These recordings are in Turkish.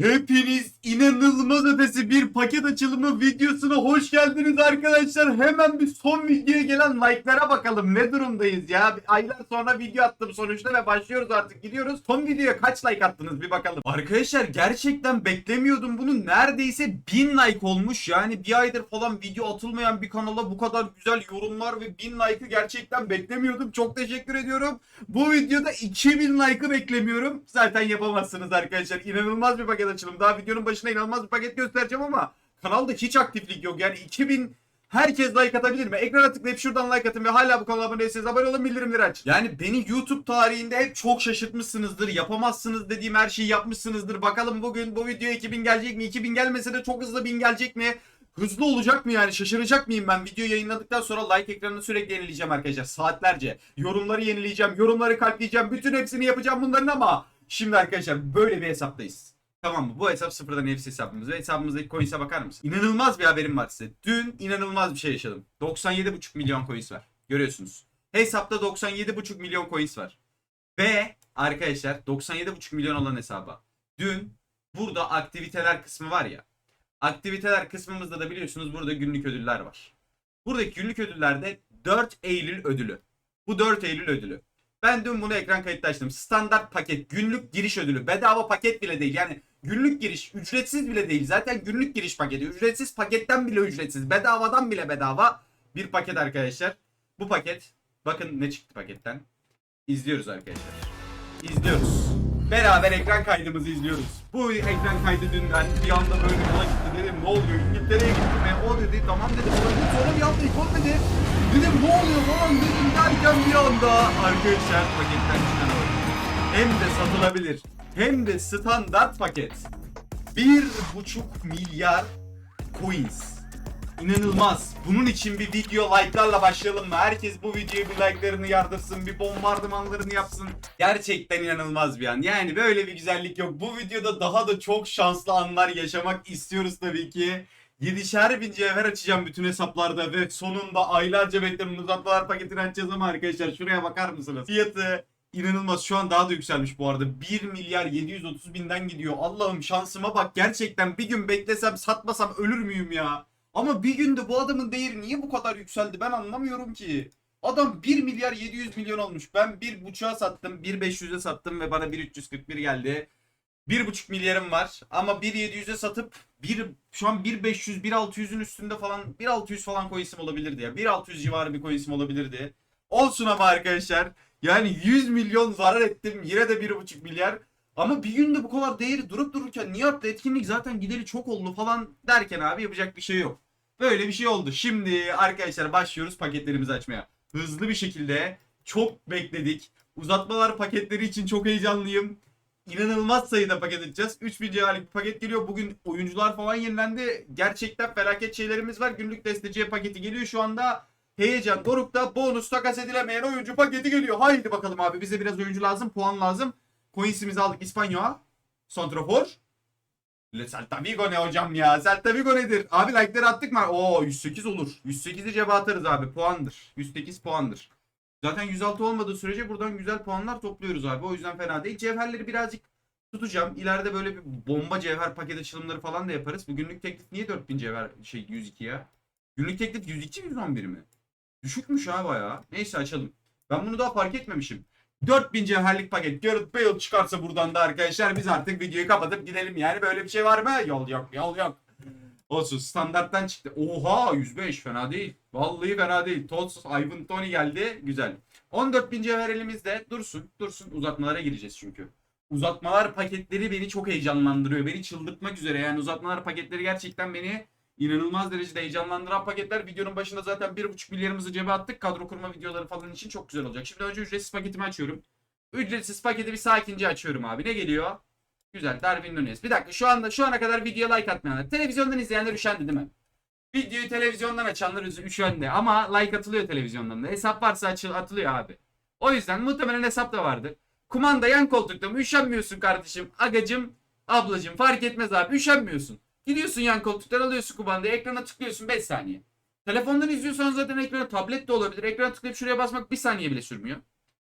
Hepiniz inanılmaz ötesi bir paket açılımı videosuna hoş geldiniz arkadaşlar. Hemen bir son videoya gelen like'lara bakalım. Ne durumdayız ya? Aylar sonra video attım sonuçta ve başlıyoruz artık gidiyoruz. Son videoya kaç like attınız bir bakalım. Arkadaşlar gerçekten beklemiyordum bunu. Neredeyse 1000 like olmuş. Yani bir aydır falan video atılmayan bir kanala bu kadar güzel yorumlar ve 1000 like'ı gerçekten beklemiyordum. Çok teşekkür ediyorum. Bu videoda 2000 like'ı beklemiyorum. Zaten yapamazsınız arkadaşlar. İnanılmaz bir paket açılım. Daha videonun başına inanılmaz bir paket göstereceğim ama kanalda hiç aktiflik yok. Yani 2000 Herkes like atabilir mi? Ekrana tıklayıp şuradan like atın ve hala bu kanala abone değilseniz abone olun bildirimleri aç. Yani beni YouTube tarihinde hep çok şaşırtmışsınızdır. Yapamazsınız dediğim her şeyi yapmışsınızdır. Bakalım bugün bu video 2000 gelecek mi? 2000 gelmese de çok hızlı 1000 gelecek mi? Hızlı olacak mı yani? Şaşıracak mıyım ben? Video yayınladıktan sonra like ekranını sürekli yenileyeceğim arkadaşlar. Saatlerce. Yorumları yenileyeceğim. Yorumları kalpleyeceğim. Bütün hepsini yapacağım bunların ama şimdi arkadaşlar böyle bir hesaptayız. Tamam mı? Bu hesap sıfırdan hepsi hesabımız. Ve hesabımızdaki coins'e bakar mısın? İnanılmaz bir haberim var size. Dün inanılmaz bir şey yaşadım. 97,5 milyon coins var. Görüyorsunuz. Hesapta 97,5 milyon coins var. Ve arkadaşlar 97,5 milyon olan hesaba. Dün burada aktiviteler kısmı var ya. Aktiviteler kısmımızda da biliyorsunuz burada günlük ödüller var. Buradaki günlük ödüllerde 4 Eylül ödülü. Bu 4 Eylül ödülü. Ben dün bunu ekran kayıtta açtım. Standart paket, günlük giriş ödülü. Bedava paket bile değil. Yani günlük giriş, ücretsiz bile değil. Zaten günlük giriş paketi. Ücretsiz paketten bile ücretsiz. Bedavadan bile bedava bir paket arkadaşlar. Bu paket, bakın ne çıktı paketten. İzliyoruz arkadaşlar. İzliyoruz. Beraber ekran kaydımızı izliyoruz. Bu ekran kaydı dünden bir anda böyle yola gitti dedim ne oluyor İngiltere'ye gittim ve o dedi tamam dedi sonra bir anda ikon dedi. Dedim ne oluyor falan dedim derken bir anda arkadaşlar paketten çıkan o. Hem de satılabilir hem de standart paket. Bir buçuk milyar coins. İnanılmaz. Bunun için bir video like'larla başlayalım mı? Herkes bu videoya bir like'larını yardırsın, bir bombardımanlarını yapsın. Gerçekten inanılmaz bir an. Yani böyle bir güzellik yok. Bu videoda daha da çok şanslı anlar yaşamak istiyoruz tabii ki. 7'şer bin cevher açacağım bütün hesaplarda ve sonunda aylarca beklerim uzatmalar paketini açacağız ama arkadaşlar şuraya bakar mısınız? Fiyatı inanılmaz şu an daha da yükselmiş bu arada. 1 milyar 730 binden gidiyor. Allah'ım şansıma bak. Gerçekten bir gün beklesem satmasam ölür müyüm ya? Ama bir günde bu adamın değeri niye bu kadar yükseldi? Ben anlamıyorum ki. Adam 1 milyar 700 milyon olmuş. Ben 1.5'a sattım 1.500'e sattım ve bana 1.341 geldi. 1.5 milyarım var ama 1.700'e satıp bir şu an 1.500 1.600'ün üstünde falan 1.600 falan coins'im olabilirdi ya. 1.600 civarı bir coins'im olabilirdi. Olsun ama arkadaşlar yani 100 milyon zarar ettim. Yine de 1,5 milyar. Ama bir günde bu kadar değeri durup dururken niye arttı? Etkinlik zaten gideri çok oldu falan derken abi yapacak bir şey yok. Böyle bir şey oldu. Şimdi arkadaşlar başlıyoruz paketlerimizi açmaya. Hızlı bir şekilde çok bekledik. Uzatmalar paketleri için çok heyecanlıyım. İnanılmaz sayıda paket açacağız. 3000 civarlık bir paket geliyor. Bugün oyuncular falan yenilendi. Gerçekten felaket şeylerimiz var. Günlük desteciye paketi geliyor şu anda. Heyecan Doruk'ta bonus takas edilemeyen oyuncu paketi geliyor. Haydi bakalım abi bize biraz oyuncu lazım. Puan lazım. Coins'imizi aldık İspanya. Santrafor. Celta Vigo ne hocam ya? Celta Vigo nedir? Abi like'ları attık mı? Oo 108 olur. 108'i cebe atarız abi. Puandır. 108 puandır. Zaten 106 olmadığı sürece buradan güzel puanlar topluyoruz abi. O yüzden fena değil. Cevherleri birazcık tutacağım. İleride böyle bir bomba cevher paket açılımları falan da yaparız. Bu günlük teklif niye 4000 cevher şey 102 ya? Günlük teklif 102 111 mi? Düşükmüş ha bayağı. Neyse açalım. Ben bunu daha fark etmemişim. 4000 cevherlik paket. Gareth Bale çıkarsa buradan da arkadaşlar biz artık videoyu kapatıp gidelim. Yani böyle bir şey var mı? Yol yok yol yok. Olsun standarttan çıktı. Oha 105 fena değil. Vallahi fena değil. Tots, Ivan Tony geldi. Güzel. 14.000 cevher elimizde. Dursun. Dursun. Uzatmalara gireceğiz çünkü. Uzatmalar paketleri beni çok heyecanlandırıyor. Beni çıldırtmak üzere. Yani uzatmalar paketleri gerçekten beni İnanılmaz derecede heyecanlandıran paketler. Videonun başında zaten 1.5 milyarımızı cebe attık. Kadro kurma videoları falan için çok güzel olacak. Şimdi önce ücretsiz paketimi açıyorum. Ücretsiz paketi bir sakince açıyorum abi. Ne geliyor? Güzel. Darwin Nunes. Bir dakika şu anda şu ana kadar video like atmayanlar. Televizyondan izleyenler üşendi değil mi? Videoyu televizyondan açanlar üşendi. Ama like atılıyor televizyondan da. Hesap varsa atılıyor abi. O yüzden muhtemelen hesap da vardır. Kumanda yan koltukta mı? Üşenmiyorsun kardeşim. Agacım, ablacım fark etmez abi. Üşenmiyorsun. Gidiyorsun yan koltuktan alıyorsun kumandayı ekrana tıklıyorsun 5 saniye. Telefondan izliyorsan zaten ekrana tablet de olabilir. Ekrana tıklayıp şuraya basmak 1 saniye bile sürmüyor.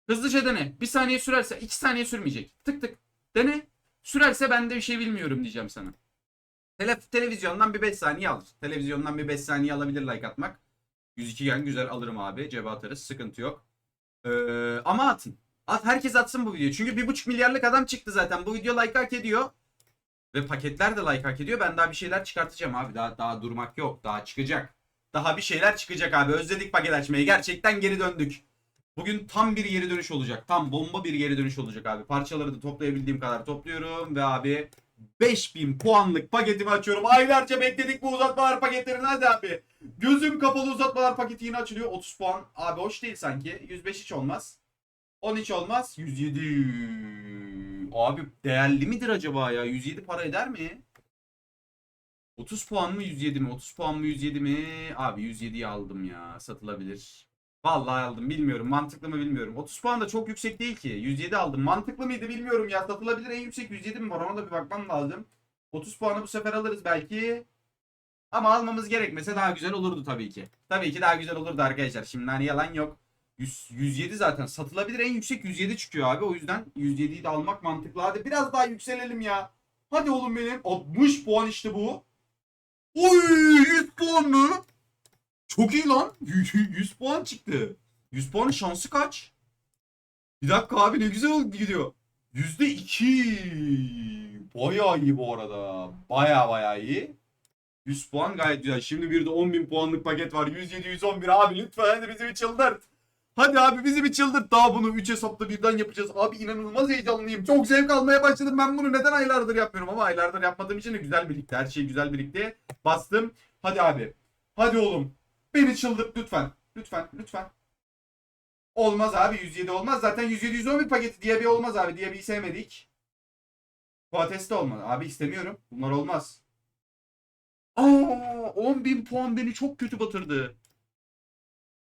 Hızlıca dene. 1 saniye sürerse 2 saniye sürmeyecek. Tık tık. Dene. Sürerse ben de bir şey bilmiyorum diyeceğim sana. Tele televizyondan bir 5 saniye alır. Televizyondan bir 5 saniye alabilir like atmak. 102 gen güzel alırım abi. Cebe atarız. Sıkıntı yok. Ee, ama atın. At herkes atsın bu videoyu. Çünkü 1.5 milyarlık adam çıktı zaten. Bu video like hak ediyor. Ve paketler de like hak ediyor. Ben daha bir şeyler çıkartacağım abi. Daha daha durmak yok. Daha çıkacak. Daha bir şeyler çıkacak abi. Özledik paket açmayı. Gerçekten geri döndük. Bugün tam bir geri dönüş olacak. Tam bomba bir geri dönüş olacak abi. Parçaları da toplayabildiğim kadar topluyorum ve abi 5000 puanlık paketimi açıyorum. Aylarca bekledik bu uzatmalar paketlerini hadi abi. Gözüm kapalı uzatmalar paketi yine açılıyor. 30 puan. Abi hoş değil sanki. 105 hiç olmaz. 10 hiç olmaz. 107. Abi değerli midir acaba ya? 107 para eder mi? 30 puan mı 107 mi? 30 puan mı 107 mi? Abi 107'yi aldım ya. Satılabilir. Vallahi aldım bilmiyorum. Mantıklı mı bilmiyorum. 30 puan da çok yüksek değil ki. 107 aldım. Mantıklı mıydı bilmiyorum ya. Satılabilir en yüksek 107 mi var? Ona da bir bakmam lazım. 30 puanı bu sefer alırız belki. Ama almamız gerekmese daha güzel olurdu tabii ki. Tabii ki daha güzel olurdu arkadaşlar. Şimdi hani yalan yok. 100, 107 zaten satılabilir en yüksek 107 çıkıyor abi. O yüzden 107'yi de almak mantıklı. Hadi biraz daha yükselelim ya. Hadi oğlum benim. 60 puan işte bu. Oy 100 puan mı? Çok iyi lan. 100 puan çıktı. 100 puanın şansı kaç? Bir dakika abi ne güzel gidiyor. Yüzde iki. Bayağı iyi bu arada. Bayağı bayağı iyi. 100 puan gayet güzel. Şimdi bir de 10.000 puanlık paket var. 107, 111 abi lütfen bizi bir çıldırt. Hadi abi bizi bir çıldırt. Daha bunu 3 hesapta birden yapacağız. Abi inanılmaz heyecanlıyım. Çok zevk almaya başladım. Ben bunu neden aylardır yapmıyorum ama aylardır yapmadığım için de güzel birlikte. Her şey güzel birlikte. Bastım. Hadi abi. Hadi oğlum. Beni çıldırt lütfen. Lütfen. Lütfen. Olmaz abi 107 olmaz. Zaten 107 111 paketi diye bir olmaz abi. Diye bir sevmedik. Fuates de olmaz. Abi istemiyorum. Bunlar olmaz. Aa 10.000 puan beni çok kötü batırdı.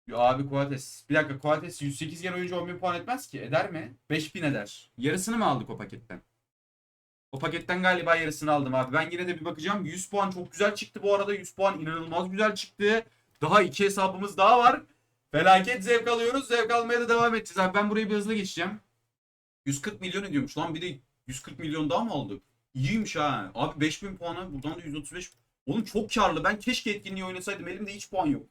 Ya abi Kuates. Bir dakika Kuates 108 gen oyuncu 10.000 puan etmez ki. Eder mi? 5000 eder. Yarısını mı aldık o paketten? O paketten galiba yarısını aldım abi. Ben yine de bir bakacağım. 100 puan çok güzel çıktı bu arada. 100 puan inanılmaz güzel çıktı. Daha iki hesabımız daha var. Felaket zevk alıyoruz. Zevk almaya da devam edeceğiz abi. Ben burayı bir hızlı geçeceğim. 140 milyon ediyormuş lan. Bir de 140 milyon daha mı aldık? İyiymiş ha. Abi 5000 puana buradan da 135. Oğlum çok karlı. Ben keşke etkinliği oynasaydım. Elimde hiç puan yok.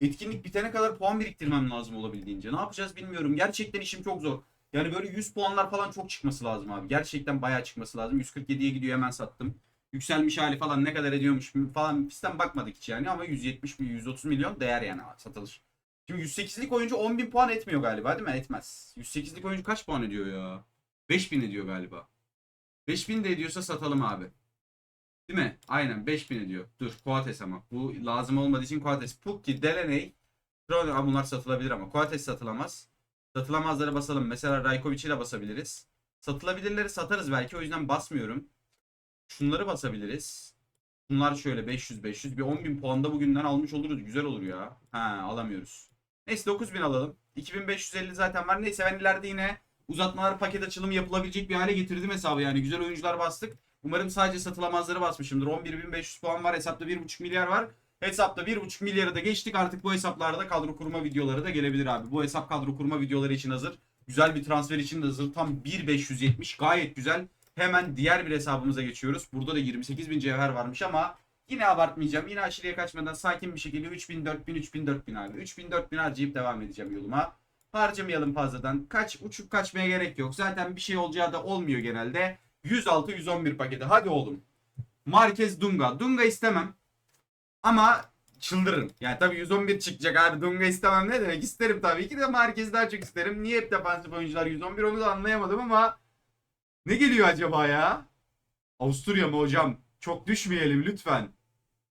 Etkinlik bitene kadar puan biriktirmem lazım olabildiğince. Ne yapacağız bilmiyorum. Gerçekten işim çok zor. Yani böyle 100 puanlar falan çok çıkması lazım abi. Gerçekten bayağı çıkması lazım. 147'ye gidiyor hemen sattım. Yükselmiş hali falan ne kadar ediyormuş falan pistten bakmadık hiç yani ama 170 milyon 130 milyon değer yani satılır. Şimdi 108'lik oyuncu 10.000 puan etmiyor galiba değil mi? Etmez. 108'lik oyuncu kaç puan ediyor ya? 5000 ediyor galiba. 5000 de ediyorsa satalım abi. Değil mi? Aynen 5000 ediyor. Dur Coates ama. Bu lazım olmadığı için Coates. Pukki, Delaney. Krono Aa, bunlar satılabilir ama. Coates satılamaz. Satılamazları basalım. Mesela Rajkovic'i de basabiliriz. Satılabilirleri satarız belki. O yüzden basmıyorum. Şunları basabiliriz. Bunlar şöyle 500 500 bir 10.000 puan da bugünden almış oluruz. Güzel olur ya. Ha alamıyoruz. Neyse 9000 alalım. 2550 zaten var. Neyse ben ileride yine uzatmalar paket açılımı yapılabilecek bir hale getirdim hesabı yani. Güzel oyuncular bastık. Umarım sadece satılamazları basmışımdır. 11.500 puan var. Hesapta 1.5 milyar var. Hesapta 1.5 milyarı da geçtik. Artık bu hesaplarda kadro kurma videoları da gelebilir abi. Bu hesap kadro kurma videoları için hazır. Güzel bir transfer için de hazır. Tam 1.570 gayet güzel. Hemen diğer bir hesabımıza geçiyoruz. Burada da 28.000 cevher varmış ama yine abartmayacağım. Yine aşırıya kaçmadan sakin bir şekilde 3000, 4000, 3000, 4000 abi. 3000, 4000 harcayıp devam edeceğim yoluma. Harcamayalım fazladan. Kaç uçup kaçmaya gerek yok. Zaten bir şey olacağı da olmuyor genelde. 106 111 paketi. Hadi oğlum. Marquez Dunga. Dunga istemem. Ama çıldırırım. Yani tabii 111 çıkacak abi. Dunga istemem ne demek? İsterim tabii ki de Marquez'i daha çok isterim. Niye hep defansif oyuncular 111 onu da anlayamadım ama ne geliyor acaba ya? Avusturya mı hocam? Çok düşmeyelim lütfen.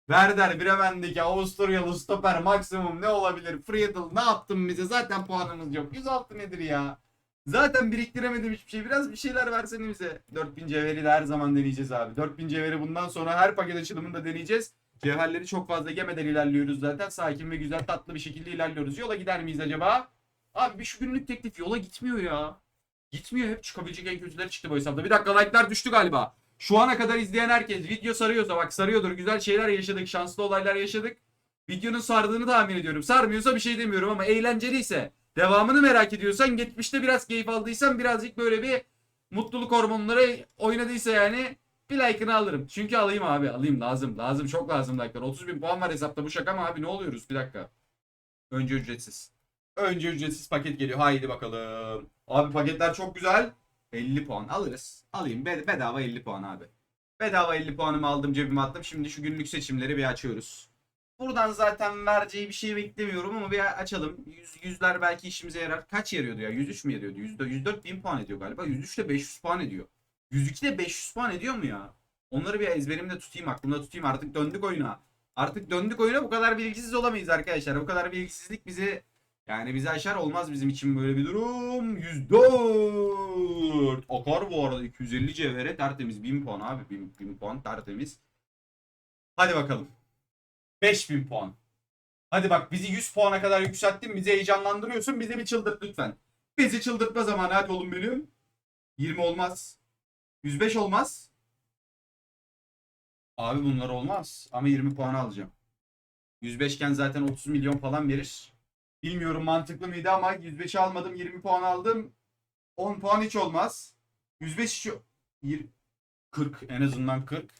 Werder Bremen'deki Avusturyalı stoper maksimum ne olabilir? Friedel ne yaptın bize? Zaten puanımız yok. 106 nedir ya? Zaten biriktiremedim hiçbir şey. Biraz bir şeyler versene bize. 4000 cevheri de her zaman deneyeceğiz abi. 4000 cevheri bundan sonra her paket açılımında deneyeceğiz. Cevherleri çok fazla yemeden ilerliyoruz zaten. Sakin ve güzel tatlı bir şekilde ilerliyoruz. Yola gider miyiz acaba? Abi bir şu günlük teklif yola gitmiyor ya. Gitmiyor hep çıkabilecek en kötüleri çıktı bu hesapta. Bir dakika like'lar düştü galiba. Şu ana kadar izleyen herkes video sarıyorsa bak sarıyordur. Güzel şeyler yaşadık. Şanslı olaylar yaşadık. Videonun sardığını tahmin ediyorum. Sarmıyorsa bir şey demiyorum ama eğlenceliyse devamını merak ediyorsan geçmişte biraz keyif aldıysan birazcık böyle bir mutluluk hormonları oynadıysa yani bir like'ını alırım. Çünkü alayım abi alayım lazım lazım çok lazım like'lar. 30 bin puan var hesapta bu şaka mı abi ne oluyoruz bir dakika. Önce ücretsiz. Önce ücretsiz paket geliyor haydi bakalım. Abi paketler çok güzel. 50 puan alırız. Alayım Bed- bedava 50 puan abi. Bedava 50 puanımı aldım cebime attım. Şimdi şu günlük seçimleri bir açıyoruz. Buradan zaten vereceği bir şey beklemiyorum ama bir açalım. Yüz, yüzler belki işimize yarar. Kaç yarıyordu ya? 103 mü yarıyordu? 104, 104 bin puan ediyor galiba. 103 de 500 puan ediyor. 102 de 500 puan ediyor mu ya? Onları bir ezberimde tutayım, aklımda tutayım. Artık döndük oyuna. Artık döndük oyuna bu kadar bilgisiz olamayız arkadaşlar. Bu kadar bilgisizlik bizi yani bizi aşar olmaz bizim için böyle bir durum. 104. Akar bu arada 250 cevhere tertemiz 1000 puan abi. 1000, 1000 puan tertemiz. Hadi bakalım. 5000 puan. Hadi bak bizi 100 puana kadar yükselttin. Bizi heyecanlandırıyorsun. Bizi bir çıldırt lütfen. Bizi çıldırtma zamanı. Hadi oğlum benim. 20 olmaz. 105 olmaz. Abi bunlar olmaz. Ama 20 puan alacağım. 105 iken zaten 30 milyon falan verir. Bilmiyorum mantıklı mıydı ama 105'i almadım. 20 puan aldım. 10 puan hiç olmaz. 105 hiç... Yir- 40 en azından 40.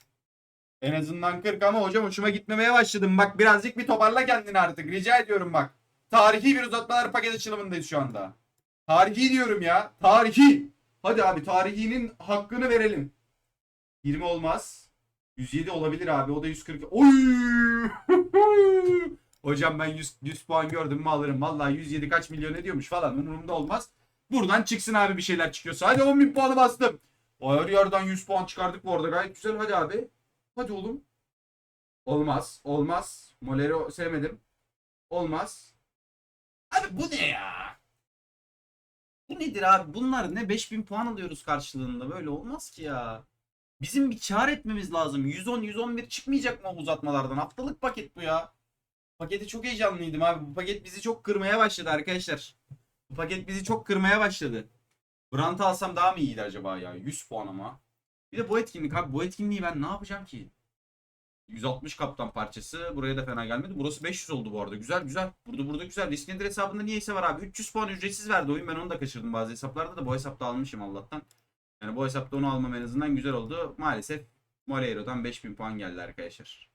En azından 40 ama hocam hoşuma gitmemeye başladım. Bak birazcık bir toparla kendini artık. Rica ediyorum bak. Tarihi bir uzatmalar paket açılımındayız şu anda. Tarihi diyorum ya. Tarihi. Hadi abi tarihinin hakkını verelim. 20 olmaz. 107 olabilir abi. O da 140. Oy! Hocam ben 100, 100 puan gördüm mü alırım. Vallahi 107 kaç milyon ediyormuş falan. Umurumda olmaz. Buradan çıksın abi bir şeyler çıkıyorsa. Hadi 10 bin puanı bastım. O her yerden 100 puan çıkardık bu arada. Gayet güzel. Hadi abi. Hadi oğlum. Olmaz. Olmaz. Moleri sevmedim. Olmaz. Abi bu ne ya? Bu nedir abi? Bunlar ne? 5000 puan alıyoruz karşılığında. Böyle olmaz ki ya. Bizim bir kar etmemiz lazım. 110 111 çıkmayacak mı uzatmalardan? Haftalık paket bu ya. Paketi çok heyecanlıydım abi. Bu paket bizi çok kırmaya başladı arkadaşlar. Bu paket bizi çok kırmaya başladı. Brand'ı alsam daha mı iyiydi acaba ya? 100 puan ama. Bir de bu etkinlik abi. Bu etkinliği ben ne yapacağım ki? 160 kaptan parçası. Buraya da fena gelmedi. Burası 500 oldu bu arada. Güzel güzel. Burada burada güzel. Risk nedir hesabında niyeyse var abi. 300 puan ücretsiz verdi oyun. Ben onu da kaçırdım bazı hesaplarda da. Bu hesapta almışım Allah'tan. Yani bu hesapta onu almam en azından güzel oldu. Maalesef Moleiro'dan 5000 puan geldi arkadaşlar.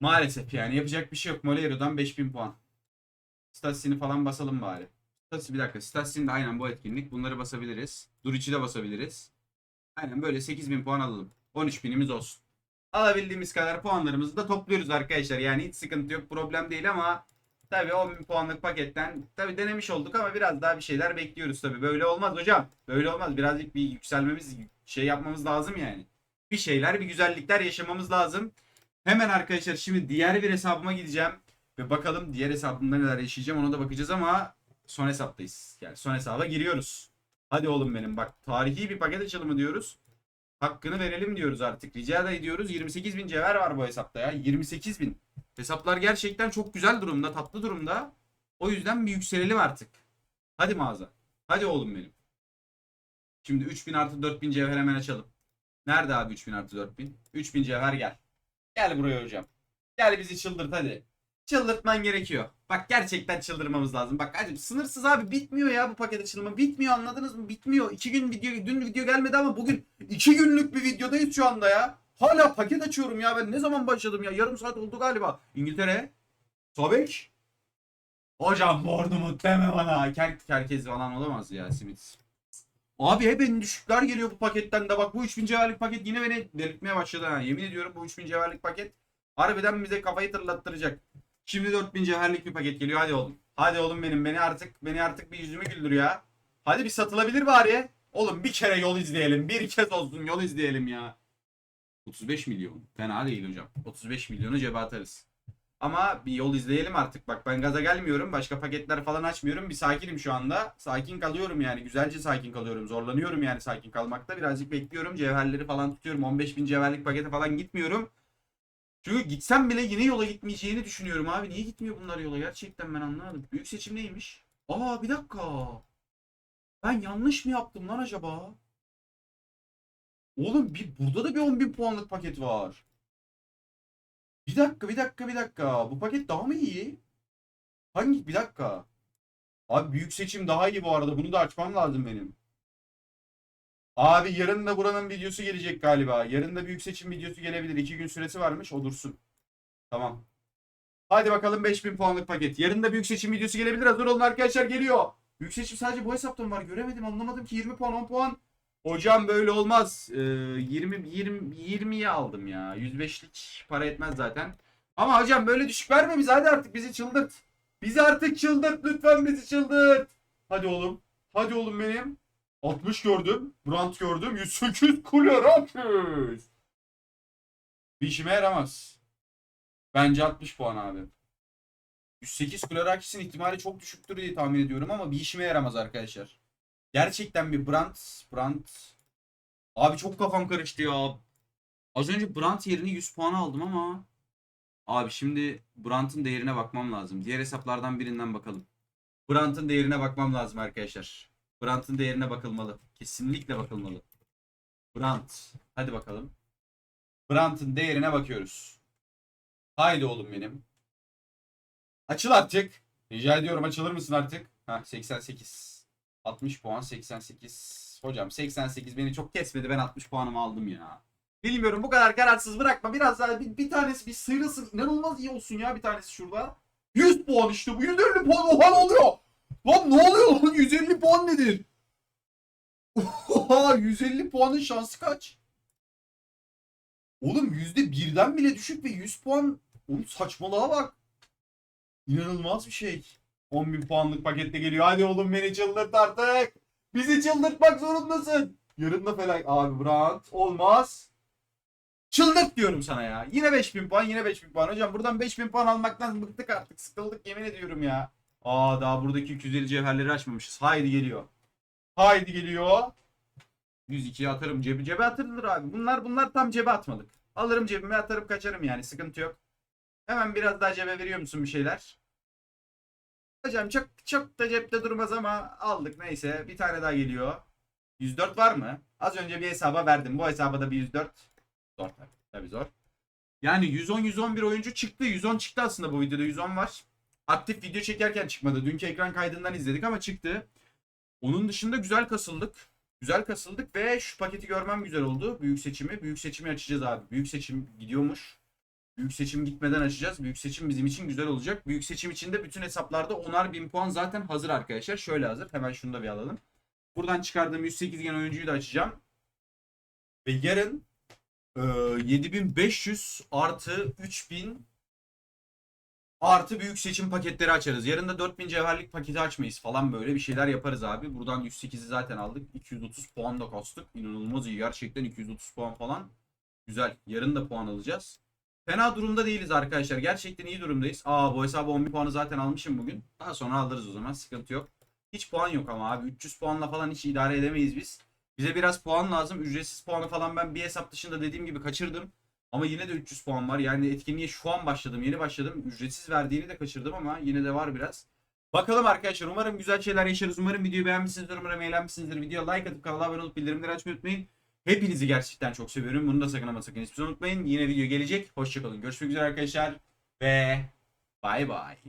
Maalesef yani yapacak bir şey yok. Moleiro'dan 5000 puan. Statisini falan basalım bari. Statisi bir dakika. Statisini de aynen bu etkinlik. Bunları basabiliriz. Duric'i de basabiliriz. Aynen böyle 8000 puan alalım. 13.000'imiz olsun. Alabildiğimiz kadar puanlarımızı da topluyoruz arkadaşlar. Yani hiç sıkıntı yok. Problem değil ama tabii 10.000 puanlık paketten tabii denemiş olduk ama biraz daha bir şeyler bekliyoruz tabii. Böyle olmaz hocam. Böyle olmaz. Birazcık bir yükselmemiz, şey yapmamız lazım yani. Bir şeyler, bir güzellikler yaşamamız lazım. Hemen arkadaşlar şimdi diğer bir hesabıma gideceğim. Ve bakalım diğer hesabımda neler yaşayacağım ona da bakacağız ama son hesaptayız. Yani son hesaba giriyoruz. Hadi oğlum benim bak tarihi bir paket açılımı diyoruz. Hakkını verelim diyoruz artık. Rica da ediyoruz. 28 bin cevher var bu hesapta ya. 28 bin. Hesaplar gerçekten çok güzel durumda. Tatlı durumda. O yüzden bir yükselelim artık. Hadi mağaza. Hadi oğlum benim. Şimdi 3000 artı 4000 cevher hemen açalım. Nerede abi 3000 artı 4000? 3000 cevher gel. Gel buraya hocam. Gel bizi çıldırt hadi. Çıldırtman gerekiyor. Bak gerçekten çıldırmamız lazım. Bak hadi sınırsız abi bitmiyor ya bu paket açılımı. Bitmiyor anladınız mı? Bitmiyor. İki gün video, dün video gelmedi ama bugün iki günlük bir videodayız şu anda ya. Hala paket açıyorum ya ben ne zaman başladım ya? Yarım saat oldu galiba. İngiltere. Sobek. Hocam Bournemouth deme bana. Ker, herkes falan olamaz ya Smith. Abi hep en düşükler geliyor bu paketten de. Bak bu 3000 cevherlik paket yine beni delirtmeye başladı ha. Yemin ediyorum bu 3000 cevherlik paket harbiden bize kafayı tırlattıracak. Şimdi 4000 cevherlik bir paket geliyor. Hadi oğlum. Hadi oğlum benim. Beni artık beni artık bir yüzümü güldür ya. Hadi bir satılabilir bari. Oğlum bir kere yol izleyelim. Bir kez olsun yol izleyelim ya. 35 milyon. Fena değil hocam. 35 milyonu cebe atarız. Ama bir yol izleyelim artık. Bak ben gaza gelmiyorum. Başka paketler falan açmıyorum. Bir sakinim şu anda. Sakin kalıyorum yani. Güzelce sakin kalıyorum. Zorlanıyorum yani sakin kalmakta. Birazcık bekliyorum. Cevherleri falan tutuyorum. 15 bin cevherlik pakete falan gitmiyorum. Çünkü gitsem bile yine yola gitmeyeceğini düşünüyorum abi. Niye gitmiyor bunlar yola? Gerçekten ben anlamadım. Büyük seçim neymiş? Aa bir dakika. Ben yanlış mı yaptım lan acaba? Oğlum bir, burada da bir 10.000 puanlık paket var. Bir dakika bir dakika bir dakika. Bu paket daha mı iyi? Hangi? Bir dakika. Abi büyük seçim daha iyi bu arada. Bunu da açmam lazım benim. Abi yarın da buranın videosu gelecek galiba. Yarın da büyük seçim videosu gelebilir. 2 gün süresi varmış. O dursun. Tamam. Hadi bakalım 5000 puanlık paket. Yarın da büyük seçim videosu gelebilir. Hazır olun arkadaşlar geliyor. Büyük seçim sadece bu hesapta mı var? Göremedim anlamadım ki 20 puan 10 puan. Hocam böyle olmaz. Ee, 20 20 20'ye aldım ya. 105'lik para etmez zaten. Ama hocam böyle düşük verme bize hadi artık bizi çıldırt. Bizi artık çıldırt lütfen bizi çıldırt. Hadi oğlum. Hadi oğlum benim. 60 gördüm. Brant gördüm. 108 Kulerakiz. Bir işime yaramaz. Bence 60 puan abi. 108 Kulerakis'in ihtimali çok düşüktür diye tahmin ediyorum ama bir işime yaramaz arkadaşlar. Gerçekten bir Brant, Brant. Abi çok kafam karıştı ya. Az önce Brant yerine 100 puan aldım ama Abi şimdi Brant'ın değerine bakmam lazım. Diğer hesaplardan birinden bakalım. Brant'ın değerine bakmam lazım arkadaşlar. Brant'ın değerine bakılmalı. Kesinlikle bakılmalı. Brant. Hadi bakalım. Brant'ın değerine bakıyoruz. Haydi oğlum benim. Açıl artık. Rica ediyorum açılır mısın artık? Ha 88. 60 puan 88. Hocam 88 beni çok kesmedi. Ben 60 puanımı aldım ya. Bilmiyorum bu kadar kararsız bırakma. Biraz daha bir, bir tanesi bir sıyrılsın. İnanılmaz iyi olsun ya bir tanesi şurada. 100 puan işte bu. 150 puan. Oha ne oluyor? Lan ne oluyor lan? 150 puan nedir? Oha 150 puanın şansı kaç? Oğlum yüzde birden bile düşük ve 100 puan. Oğlum saçmalığa bak. İnanılmaz bir şey. 10.000 puanlık pakette geliyor. Hadi oğlum beni çıldırt artık. Bizi çıldırtmak zorundasın. Yarın da falan. Abi Brant olmaz. Çıldırt diyorum sana ya. Yine 5000 puan yine 5000 puan. Hocam buradan 5000 puan almaktan bıktık artık. Sıkıldık yemin ediyorum ya. Aa daha buradaki 250 cevherleri açmamışız. Haydi geliyor. Haydi geliyor. 102'ye atarım. Cebi cebe atılır abi. Bunlar bunlar tam cebe atmalık. Alırım cebime atarım kaçarım yani. Sıkıntı yok. Hemen biraz daha cebe veriyor musun bir şeyler? Hocam çok çok da cepte durmaz ama aldık neyse. Bir tane daha geliyor. 104 var mı? Az önce bir hesaba verdim. Bu hesaba da bir 104. Zor tabii. Tabii zor. Yani 110-111 oyuncu çıktı. 110 çıktı aslında bu videoda. 110 var. Aktif video çekerken çıkmadı. Dünkü ekran kaydından izledik ama çıktı. Onun dışında güzel kasıldık. Güzel kasıldık ve şu paketi görmem güzel oldu. Büyük seçimi. Büyük seçimi açacağız abi. Büyük seçim gidiyormuş. Büyük seçim gitmeden açacağız. Büyük seçim bizim için güzel olacak. Büyük seçim içinde bütün hesaplarda 10'ar bin puan zaten hazır arkadaşlar. Şöyle hazır. Hemen şunu da bir alalım. Buradan çıkardığım 108 gen oyuncuyu da açacağım. Ve yarın ee, 7500 artı 3000 artı büyük seçim paketleri açarız. Yarın da 4000 cevherlik paketi açmayız falan böyle bir şeyler yaparız abi. Buradan 108'i zaten aldık. 230 puan da kastık. İnanılmaz iyi. Gerçekten 230 puan falan. Güzel. Yarın da puan alacağız. Fena durumda değiliz arkadaşlar. Gerçekten iyi durumdayız. Aa bu hesabı 11 puanı zaten almışım bugün. Daha sonra alırız o zaman. Sıkıntı yok. Hiç puan yok ama abi. 300 puanla falan hiç idare edemeyiz biz. Bize biraz puan lazım. Ücretsiz puanı falan ben bir hesap dışında dediğim gibi kaçırdım. Ama yine de 300 puan var. Yani etkinliğe şu an başladım. Yeni başladım. Ücretsiz verdiğini de kaçırdım ama yine de var biraz. Bakalım arkadaşlar. Umarım güzel şeyler yaşarız. Umarım videoyu beğenmişsinizdir. Umarım eğlenmişsinizdir. Videoya like atıp kanala abone olup bildirimleri açmayı unutmayın. Hepinizi gerçekten çok seviyorum. Bunu da sakın ama sakın hiçbir zaman unutmayın. Yine video gelecek. Hoşçakalın. Görüşmek üzere arkadaşlar. Ve bay bay.